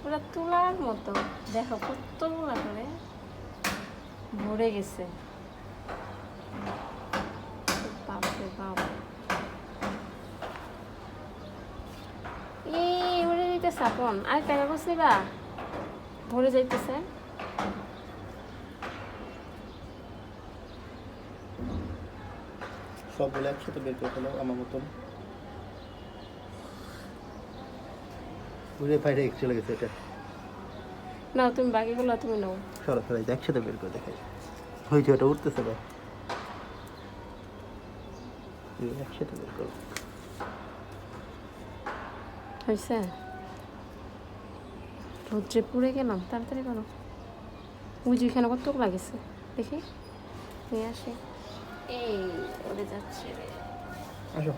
পুরো তুলার মতো। দেখো কতগুলো করে ভরে গেছে। বাপরে বাপ। এই ভরে যাইতেছে ভরে যাইতেছে। সবগুলো একসাথে বের করে আমার মতন। ঘুরে বাইরে চলে গেছে এটা। নাও তুমি বাকিগুলো তুমি নাও। সরো সরো একসাথে বের করে দেখাই। হয়েছে ওটা উঠতেছে না একসাথে বের করো। হয়েছে? রোদ্রে পুড়ে গেলাম তাড়াতাড়ি করো। ওই যে এখানে কত লাগেছে দেখি। নিয়ে আসি। এই ওরে যাচ্ছে আসো।